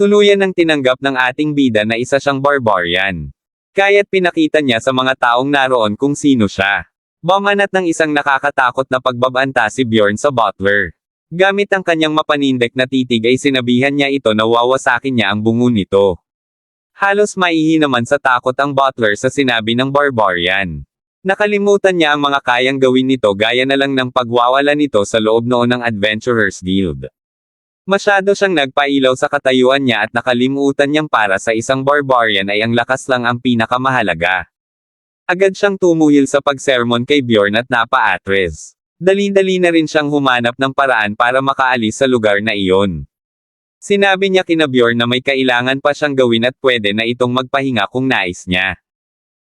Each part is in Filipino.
Tuluyan ng tinanggap ng ating bida na isa siyang barbarian. Kaya't pinakita niya sa mga taong naroon kung sino siya. Bamanat ng isang nakakatakot na pagbabanta si Bjorn sa butler. Gamit ang kanyang mapanindek na titig ay sinabihan niya ito na wawasakin niya ang bungo nito. Halos maihi naman sa takot ang butler sa sinabi ng barbarian. Nakalimutan niya ang mga kayang gawin nito gaya na lang ng pagwawala nito sa loob noon ng Adventurers Guild. Masyado siyang nagpailaw sa katayuan niya at nakalimutan niyang para sa isang barbarian ay ang lakas lang ang pinakamahalaga. Agad siyang tumuhil sa pagsermon kay Bjorn at napa-atres. Dali-dali na rin siyang humanap ng paraan para makaalis sa lugar na iyon. Sinabi niya kina Bjorn na may kailangan pa siyang gawin at pwede na itong magpahinga kung nais niya.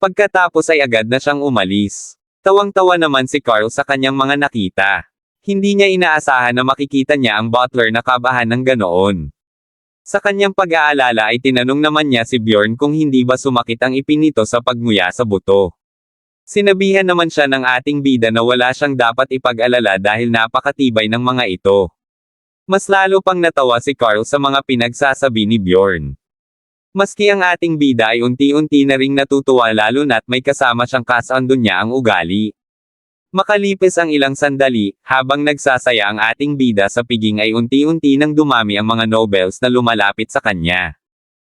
Pagkatapos ay agad na siyang umalis. Tawang-tawa naman si Carl sa kanyang mga nakita. Hindi niya inaasahan na makikita niya ang butler na kabahan ng ganoon. Sa kanyang pag-aalala ay tinanong naman niya si Bjorn kung hindi ba sumakit ang ipin nito sa pagmuya sa buto. Sinabihan naman siya ng ating bida na wala siyang dapat ipag-alala dahil napakatibay ng mga ito. Mas lalo pang natawa si Carl sa mga pinagsasabi ni Bjorn. Maski ang ating bida ay unti-unti na ring natutuwa lalo na't may kasama siyang kasandun niya ang ugali. Makalipis ang ilang sandali, habang nagsasaya ang ating bida sa piging ay unti-unti nang dumami ang mga nobles na lumalapit sa kanya.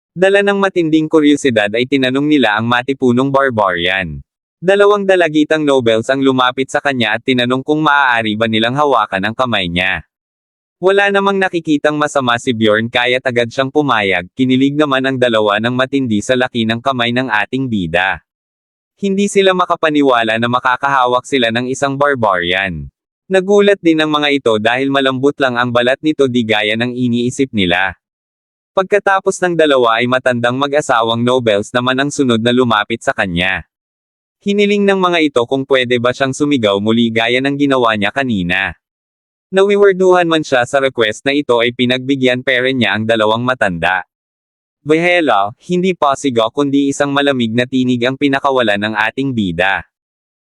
Dala ng matinding kuryosidad ay tinanong nila ang matipunong barbarian. Dalawang dalagitang nobles ang lumapit sa kanya at tinanong kung maaari ba nilang hawakan ang kamay niya. Wala namang nakikitang masama si Bjorn kaya't agad siyang pumayag, kinilig naman ang dalawa ng matindi sa laki ng kamay ng ating bida. Hindi sila makapaniwala na makakahawak sila ng isang barbarian. Nagulat din ang mga ito dahil malambot lang ang balat nito di gaya ng iniisip nila. Pagkatapos ng dalawa ay matandang mag-asawang nobles naman ang sunod na lumapit sa kanya. Hiniling ng mga ito kung pwede ba siyang sumigaw muli gaya ng ginawa niya kanina. Nawiwerduhan man siya sa request na ito ay pinagbigyan pere niya ang dalawang matanda. Vihela, hindi pasigo kundi isang malamig na tinig ang pinakawala ng ating bida.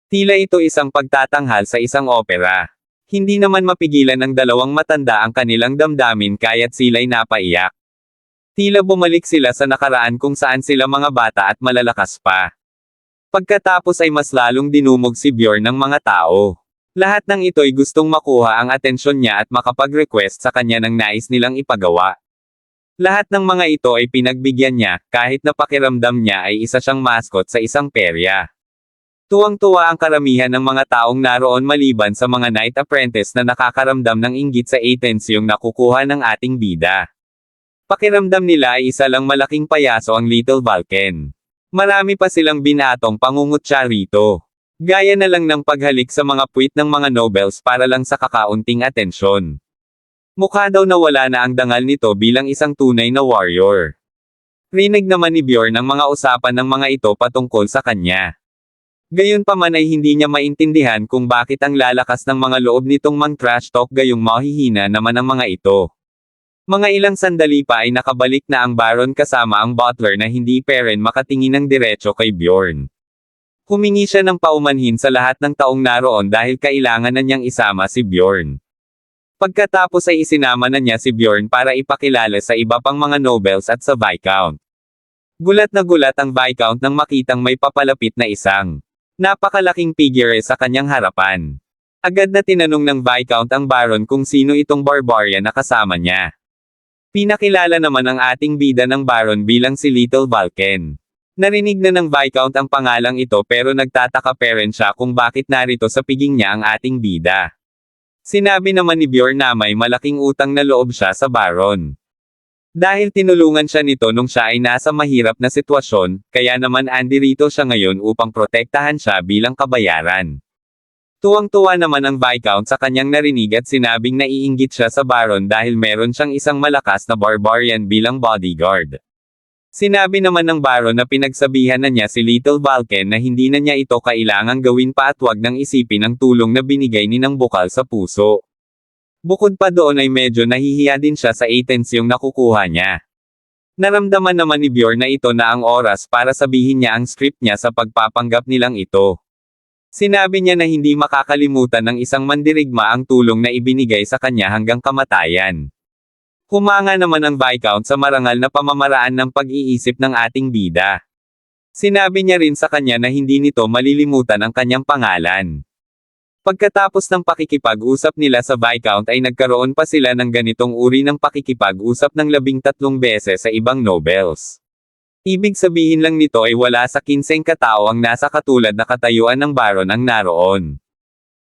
Tila ito isang pagtatanghal sa isang opera. Hindi naman mapigilan ng dalawang matanda ang kanilang damdamin kaya't sila'y napaiyak. Tila bumalik sila sa nakaraan kung saan sila mga bata at malalakas pa. Pagkatapos ay mas lalong dinumog si Bjorn ng mga tao. Lahat ng ito'y gustong makuha ang atensyon niya at makapag-request sa kanya ng nais nilang ipagawa. Lahat ng mga ito ay pinagbigyan niya, kahit na pakiramdam niya ay isa siyang mascot sa isang perya. Tuwang-tuwa ang karamihan ng mga taong naroon maliban sa mga night apprentice na nakakaramdam ng inggit sa atensyong nakukuha ng ating bida. Pakiramdam nila ay isa lang malaking payaso ang Little Vulcan. Marami pa silang binatong pangungutya rito. Gaya na lang ng paghalik sa mga puwit ng mga nobles para lang sa kakaunting atensyon. Mukha daw na wala na ang dangal nito bilang isang tunay na warrior. Rinig naman ni Bjorn ang mga usapan ng mga ito patungkol sa kanya. Gayunpaman ay hindi niya maintindihan kung bakit ang lalakas ng mga loob nitong mang trash talk gayong mahihina naman ang mga ito. Mga ilang sandali pa ay nakabalik na ang Baron kasama ang butler na hindi peren makatingin ng diretso kay Bjorn. Humingi siya ng paumanhin sa lahat ng taong naroon dahil kailangan na niyang isama si Bjorn. Pagkatapos ay isinama na niya si Bjorn para ipakilala sa iba pang mga nobles at sa Viscount. Gulat na gulat ang Viscount nang makitang may papalapit na isang napakalaking figure sa kanyang harapan. Agad na tinanong ng Viscount ang Baron kung sino itong barbarian na kasama niya. Pinakilala naman ang ating bida ng Baron bilang si Little Vulcan. Narinig na ng Viscount ang pangalang ito pero nagtataka pa rin siya kung bakit narito sa piging niya ang ating bida. Sinabi naman ni Bjorn na may malaking utang na loob siya sa Baron. Dahil tinulungan siya nito nung siya ay nasa mahirap na sitwasyon, kaya naman andirito siya ngayon upang protektahan siya bilang kabayaran. Tuwang-tuwa naman ang Viscount sa kanyang narinig at sinabing naiinggit siya sa Baron dahil meron siyang isang malakas na barbarian bilang bodyguard. Sinabi naman ng Baron na pinagsabihan na niya si Little Vulcan na hindi na niya ito kailangang gawin pa at wag nang isipin ang tulong na binigay ni ng bukal sa puso. Bukod pa doon ay medyo nahihiya din siya sa atensyong nakukuha niya. Naramdaman naman ni Bjorn na ito na ang oras para sabihin niya ang script niya sa pagpapanggap nilang ito. Sinabi niya na hindi makakalimutan ng isang mandirigma ang tulong na ibinigay sa kanya hanggang kamatayan. Humanga naman ang Viscount sa marangal na pamamaraan ng pag-iisip ng ating bida. Sinabi niya rin sa kanya na hindi nito malilimutan ang kanyang pangalan. Pagkatapos ng pakikipag-usap nila sa Viscount ay nagkaroon pa sila ng ganitong uri ng pakikipag-usap ng labing tatlong beses sa ibang Nobels. Ibig sabihin lang nito ay wala sa 15 katao ang nasa katulad na katayuan ng Baron ang naroon.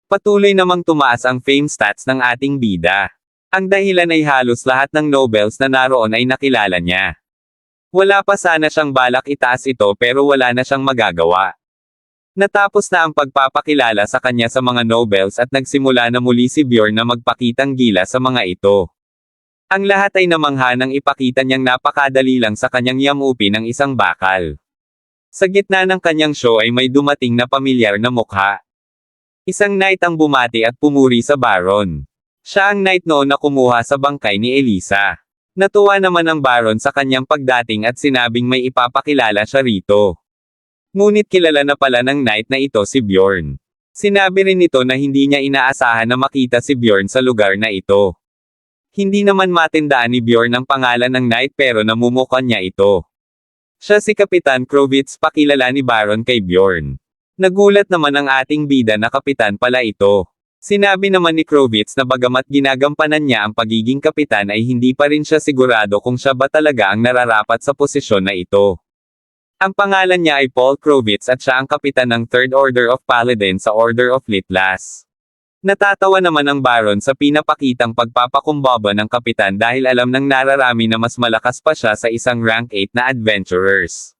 Patuloy namang tumaas ang fame stats ng ating bida. Ang dahilan ay halos lahat ng Nobels na naroon ay nakilala niya. Wala pa sana siyang balak itaas ito pero wala na siyang magagawa. Natapos na ang pagpapakilala sa kanya sa mga Nobels at nagsimula na muli si Bjorn na magpakitang gila sa mga ito. Ang lahat ay namangha nang ipakita niyang napakadali lang sa kanyang yamupi ng isang bakal. Sa gitna ng kanyang show ay may dumating na pamilyar na mukha. Isang knight ang bumati at pumuri sa Baron. Siya ang knight noon na kumuha sa bangkay ni Elisa. Natuwa naman ang Baron sa kanyang pagdating at sinabing may ipapakilala siya rito. Ngunit kilala na pala ng knight na ito si Bjorn. Sinabi rin nito na hindi niya inaasahan na makita si Bjorn sa lugar na ito. Hindi naman matindaan ni Bjorn ang pangalan ng knight pero namumukan niya ito. Siya si Kapitan Krovitz pakilala ni Baron kay Bjorn. Nagulat naman ang ating bida na kapitan pala ito. Sinabi naman ni Krovitz na bagamat ginagampanan niya ang pagiging kapitan ay hindi pa rin siya sigurado kung siya ba talaga ang nararapat sa posisyon na ito. Ang pangalan niya ay Paul Krovitz at siya ang kapitan ng Third Order of Paladin sa Order of Litlas. Natatawa naman ang Baron sa pinapakitang pagpapakumbaba ng kapitan dahil alam ng nararami na mas malakas pa siya sa isang rank 8 na adventurers.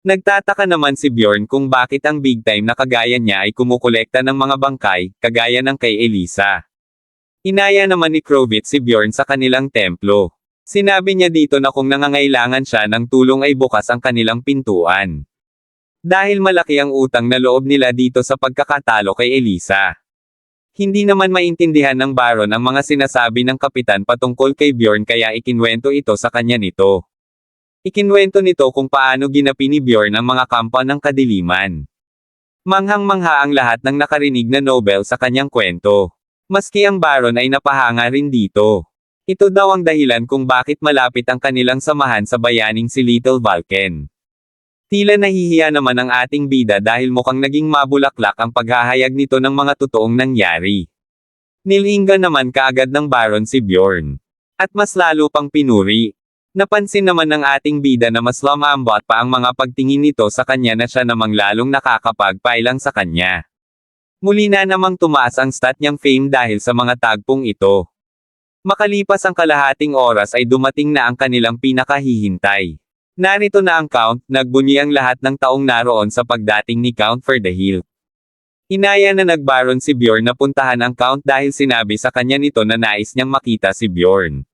Nagtataka naman si Bjorn kung bakit ang big time na kagaya niya ay kumukolekta ng mga bangkay, kagaya ng kay Elisa. Inaya naman ni Krovitz si Bjorn sa kanilang templo. Sinabi niya dito na kung nangangailangan siya ng tulong ay bukas ang kanilang pintuan. Dahil malaki ang utang na loob nila dito sa pagkakatalo kay Elisa. Hindi naman maintindihan ng Baron ang mga sinasabi ng kapitan patungkol kay Bjorn kaya ikinwento ito sa kanya nito. Ikinwento nito kung paano ginapi ni Bjorn ang mga kampa ng kadiliman. Manghang-mangha ang lahat ng nakarinig na Nobel sa kanyang kwento. Maski ang Baron ay napahanga rin dito. Ito daw ang dahilan kung bakit malapit ang kanilang samahan sa bayaning si Little Vulcan. Tila nahihiya naman ang ating bida dahil mukhang naging mabulaklak ang paghahayag nito ng mga totoong nangyari. Nilingga naman kaagad ng Baron si Bjorn. At mas lalo pang pinuri. Napansin naman ng ating bida na mas lamambot pa ang mga pagtingin nito sa kanya na siya namang lalong nakakapagpailang sa kanya. Muli na namang tumaas ang stat niyang fame dahil sa mga tagpong ito. Makalipas ang kalahating oras ay dumating na ang kanilang pinakahihintay. Narito na ang Count, nagbunyi ang lahat ng taong naroon sa pagdating ni Count for the Hill. Inaya na nagbaron si Bjorn na puntahan ang Count dahil sinabi sa kanya nito na nais niyang makita si Bjorn.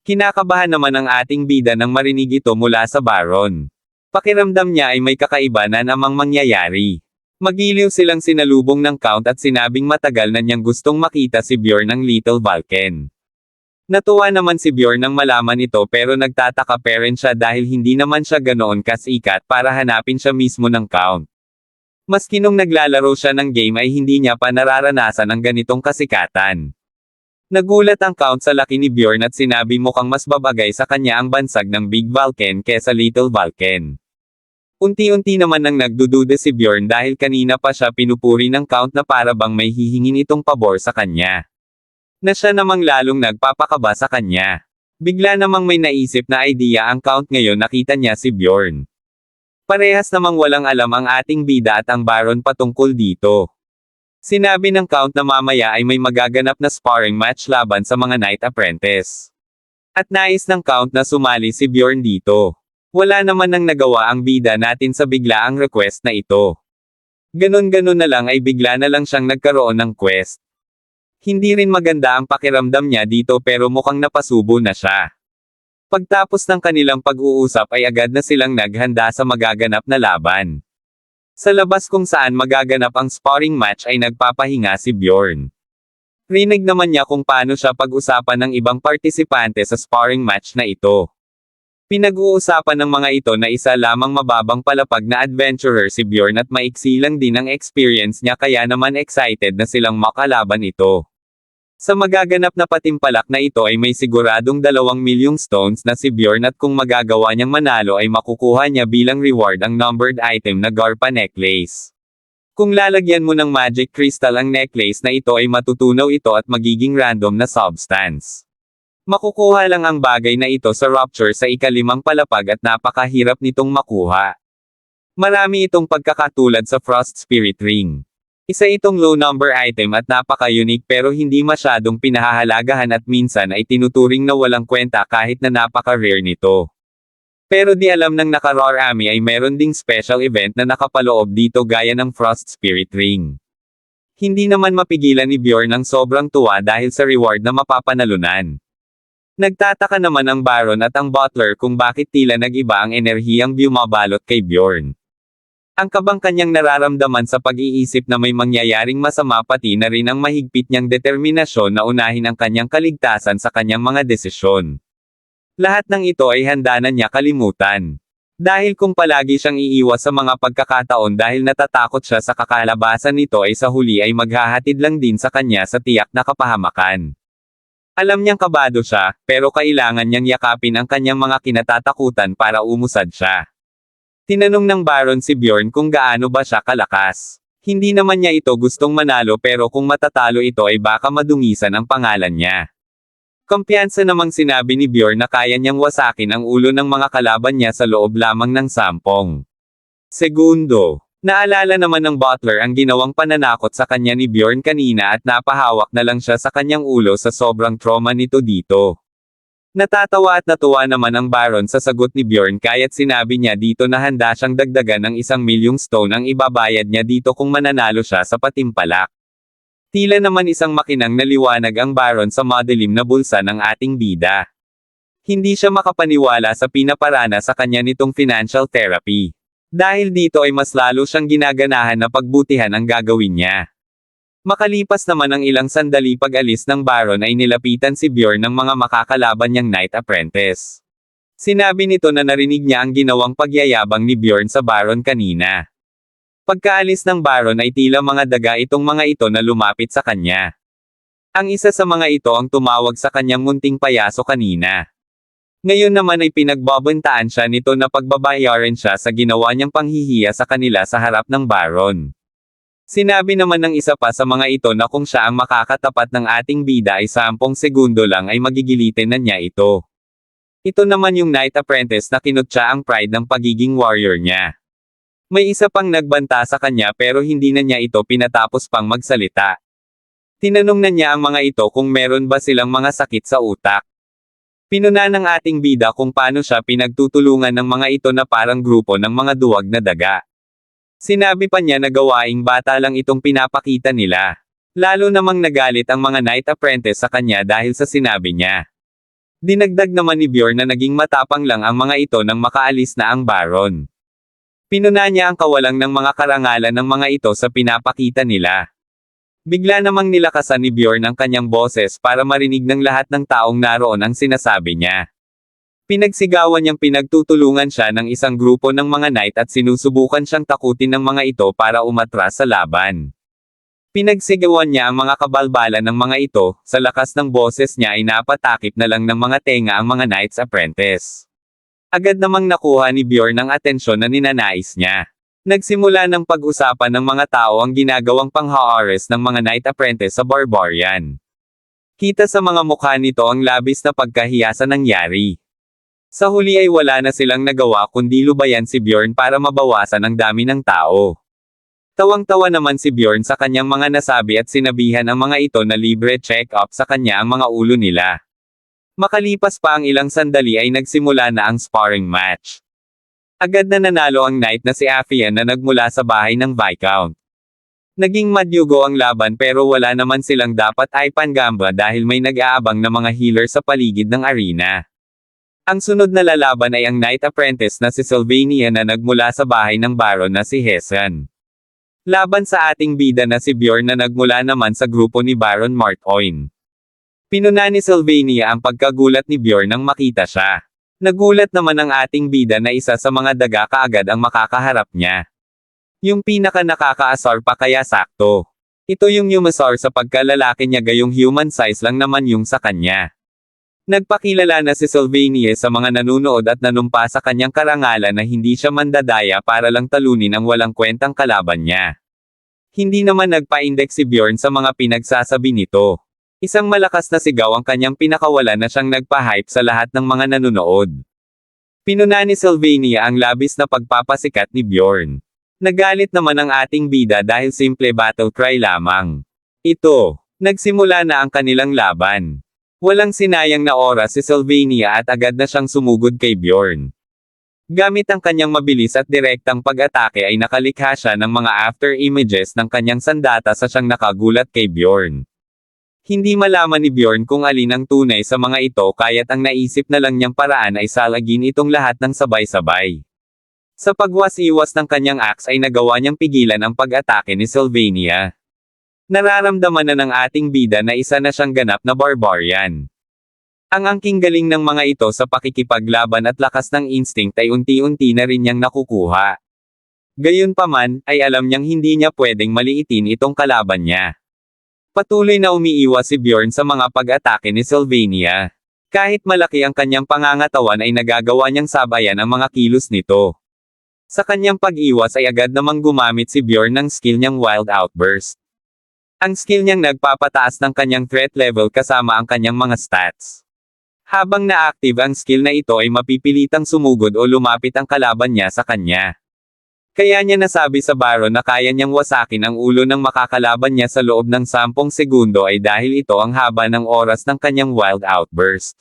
Kinakabahan naman ang ating bida nang marinig ito mula sa Baron. Pakiramdam niya ay may kakaiba na namang mangyayari. Magiliw silang sinalubong ng Count at sinabing matagal na niyang gustong makita si Bjorn ng Little Vulcan. Natuwa naman si Bjorn nang malaman ito pero nagtataka pa rin siya dahil hindi naman siya ganoon kasikat para hanapin siya mismo ng count. Maski nung naglalaro siya ng game ay hindi niya pa nararanasan ang ganitong kasikatan. Nagulat ang count sa laki ni Bjorn at sinabi mukhang mas babagay sa kanya ang bansag ng Big Vulcan kesa Little Vulcan. Unti-unti naman nang nagdududa si Bjorn dahil kanina pa siya pinupuri ng count na para bang may hihingin itong pabor sa kanya na siya namang lalong nagpapakaba sa kanya. Bigla namang may naisip na idea ang Count ngayon nakita niya si Bjorn. Parehas namang walang alam ang ating bida at ang Baron patungkol dito. Sinabi ng Count na mamaya ay may magaganap na sparring match laban sa mga Knight Apprentice. At nais ng Count na sumali si Bjorn dito. Wala naman nang nagawa ang bida natin sa biglaang request na ito. Ganon-ganon na lang ay bigla na lang siyang nagkaroon ng quest. Hindi rin maganda ang pakiramdam niya dito pero mukhang napasubo na siya. Pagtapos ng kanilang pag-uusap ay agad na silang naghanda sa magaganap na laban. Sa labas kung saan magaganap ang sparring match ay nagpapahinga si Bjorn. Rinig naman niya kung paano siya pag-usapan ng ibang partisipante sa sparring match na ito. Pinag-uusapan ng mga ito na isa lamang mababang palapag na adventurer si Bjorn at maiksi lang din ang experience niya kaya naman excited na silang makalaban ito. Sa magaganap na patimpalak na ito ay may siguradong dalawang milyong stones na si Bjorn at kung magagawa niyang manalo ay makukuha niya bilang reward ang numbered item na Garpa necklace. Kung lalagyan mo ng magic crystal ang necklace na ito ay matutunaw ito at magiging random na substance. Makukuha lang ang bagay na ito sa Rupture sa ikalimang palapag at napakahirap nitong makuha. Marami itong pagkakatulad sa Frost Spirit Ring. Isa itong low number item at napaka-unique pero hindi masyadong pinahahalagahan at minsan ay tinuturing na walang kwenta kahit na napaka-rare nito. Pero di alam ng naka-Roar Ami ay meron ding special event na nakapaloob dito gaya ng Frost Spirit Ring. Hindi naman mapigilan ni Bjorn ang sobrang tuwa dahil sa reward na mapapanalunan. Nagtataka naman ang Baron at ang Butler kung bakit tila nag-iba ang enerhiyang bumabalot kay Bjorn. Ang kabang kanyang nararamdaman sa pag-iisip na may mangyayaring masama pati na rin ang mahigpit niyang determinasyon na unahin ang kanyang kaligtasan sa kanyang mga desisyon. Lahat ng ito ay handa na niya kalimutan. Dahil kung palagi siyang iiwas sa mga pagkakataon dahil natatakot siya sa kakalabasan nito ay sa huli ay maghahatid lang din sa kanya sa tiyak na kapahamakan. Alam niyang kabado siya, pero kailangan niyang yakapin ang kanyang mga kinatatakutan para umusad siya. Tinanong ng Baron si Bjorn kung gaano ba siya kalakas. Hindi naman niya ito gustong manalo pero kung matatalo ito ay baka madungisan ang pangalan niya. Kumpiyansa namang sinabi ni Bjorn na kaya niyang wasakin ang ulo ng mga kalaban niya sa loob lamang ng sampung. Segundo, naalala naman ng butler ang ginawang pananakot sa kanya ni Bjorn kanina at napahawak na lang siya sa kanyang ulo sa sobrang trauma nito dito. Natatawa at natuwa naman ang Baron sa sagot ni Bjorn kaya't sinabi niya dito na handa siyang dagdagan ng isang milyong stone ang ibabayad niya dito kung mananalo siya sa patimpalak. Tila naman isang makinang naliwanag ang Baron sa madilim na bulsa ng ating bida. Hindi siya makapaniwala sa pinaparana sa kanya nitong financial therapy. Dahil dito ay mas lalo siyang ginaganahan na pagbutihan ang gagawin niya. Makalipas naman ang ilang sandali pag-alis ng Baron ay nilapitan si Bjorn ng mga makakalaban niyang Knight Apprentice. Sinabi nito na narinig niya ang ginawang pagyayabang ni Bjorn sa Baron kanina. Pagkaalis ng Baron ay tila mga daga itong mga ito na lumapit sa kanya. Ang isa sa mga ito ang tumawag sa kanyang munting payaso kanina. Ngayon naman ay pinagbabantaan siya nito na pagbabayaran siya sa ginawa niyang panghihiya sa kanila sa harap ng Baron. Sinabi naman ng isa pa sa mga ito na kung siya ang makakatapat ng ating bida ay sampung segundo lang ay magigilitin na niya ito. Ito naman yung Knight Apprentice na kinutya ang pride ng pagiging warrior niya. May isa pang nagbanta sa kanya pero hindi na niya ito pinatapos pang magsalita. Tinanong na niya ang mga ito kung meron ba silang mga sakit sa utak. Pinuna ng ating bida kung paano siya pinagtutulungan ng mga ito na parang grupo ng mga duwag na daga. Sinabi pa niya na gawaing bata lang itong pinapakita nila. Lalo namang nagalit ang mga Knight Apprentice sa kanya dahil sa sinabi niya. Dinagdag naman ni Bjorn na naging matapang lang ang mga ito nang makaalis na ang Baron. Pinuna niya ang kawalang ng mga karangalan ng mga ito sa pinapakita nila. Bigla namang nilakasan ni Bjorn ang kanyang boses para marinig ng lahat ng taong naroon ang sinasabi niya. Pinagsigawan niyang pinagtutulungan siya ng isang grupo ng mga knight at sinusubukan siyang takutin ng mga ito para umatras sa laban. Pinagsigawan niya ang mga kabalbalan ng mga ito, sa lakas ng boses niya ay napatakip na lang ng mga tenga ang mga knight's apprentice. Agad namang nakuha ni Bjorn ang atensyon na ninanais niya. Nagsimula ng pag-usapan ng mga tao ang ginagawang pangha-arrest ng mga knight apprentice sa barbarian. Kita sa mga mukha nito ang labis na pagkahiya sa nangyari. Sa huli ay wala na silang nagawa kundi lubayan si Bjorn para mabawasan ang dami ng tao. Tawang-tawa naman si Bjorn sa kanyang mga nasabi at sinabihan ang mga ito na libre check-up sa kanya ang mga ulo nila. Makalipas pa ang ilang sandali ay nagsimula na ang sparring match. Agad na nanalo ang knight na si Afian na nagmula sa bahay ng Viscount. Naging madyugo ang laban pero wala naman silang dapat ay pangamba dahil may nag-aabang na mga healer sa paligid ng arena. Ang sunod na lalaban ay ang Knight Apprentice na si Sylvania na nagmula sa bahay ng Baron na si Hesan. Laban sa ating bida na si Bjorn na nagmula naman sa grupo ni Baron Martoin. Pinuna ni Sylvania ang pagkagulat ni Bjorn nang makita siya. Nagulat naman ang ating bida na isa sa mga daga kaagad ang makakaharap niya. Yung pinaka nakakaasar pa kaya sakto. Ito yung Yumasar sa pagkalalaki niya gayong human size lang naman yung sa kanya. Nagpakilala na si Sylvania sa mga nanunood at nanumpa sa kanyang karangalan na hindi siya mandadaya para lang talunin ang walang kwentang kalaban niya. Hindi naman nagpa-index si Bjorn sa mga pinagsasabi nito. Isang malakas na sigaw ang kanyang pinakawala na siyang nagpa-hype sa lahat ng mga nanunood. Pinuna ni Sylvania ang labis na pagpapasikat ni Bjorn. Nagalit naman ang ating bida dahil simple battle cry lamang. Ito, nagsimula na ang kanilang laban. Walang sinayang na oras si Sylvania at agad na siyang sumugod kay Bjorn. Gamit ang kanyang mabilis at direktang pag-atake ay nakalikha siya ng mga after images ng kanyang sandata sa siyang nakagulat kay Bjorn. Hindi malaman ni Bjorn kung alin ang tunay sa mga ito kaya't ang naisip na lang niyang paraan ay salagin itong lahat ng sabay-sabay. Sa pagwas-iwas ng kanyang axe ay nagawa niyang pigilan ang pag-atake ni Sylvania. Nararamdaman na ng ating bida na isa na siyang ganap na barbarian. Ang angking galing ng mga ito sa pakikipaglaban at lakas ng instinct ay unti-unti na rin niyang nakukuha. Gayunpaman, ay alam niyang hindi niya pwedeng maliitin itong kalaban niya. Patuloy na umiiwas si Bjorn sa mga pag-atake ni Sylvania. Kahit malaki ang kanyang pangangatawan ay nagagawa niyang sabayan ang mga kilos nito. Sa kanyang pag-iwas ay agad namang gumamit si Bjorn ng skill niyang Wild Outburst. Ang skill niyang nagpapataas ng kanyang threat level kasama ang kanyang mga stats. Habang na-active ang skill na ito ay mapipilitang sumugod o lumapit ang kalaban niya sa kanya. Kaya niya nasabi sa Baron na kaya niyang wasakin ang ulo ng makakalaban niya sa loob ng 10 segundo ay dahil ito ang haba ng oras ng kanyang wild outburst.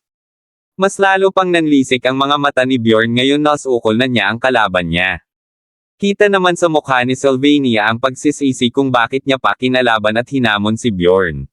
Mas lalo pang nanlisik ang mga mata ni Bjorn ngayon nasukol na niya ang kalaban niya. Kita naman sa mukha ni Sylvania ang pagsisisi kung bakit niya pa kinalaban at hinamon si Bjorn.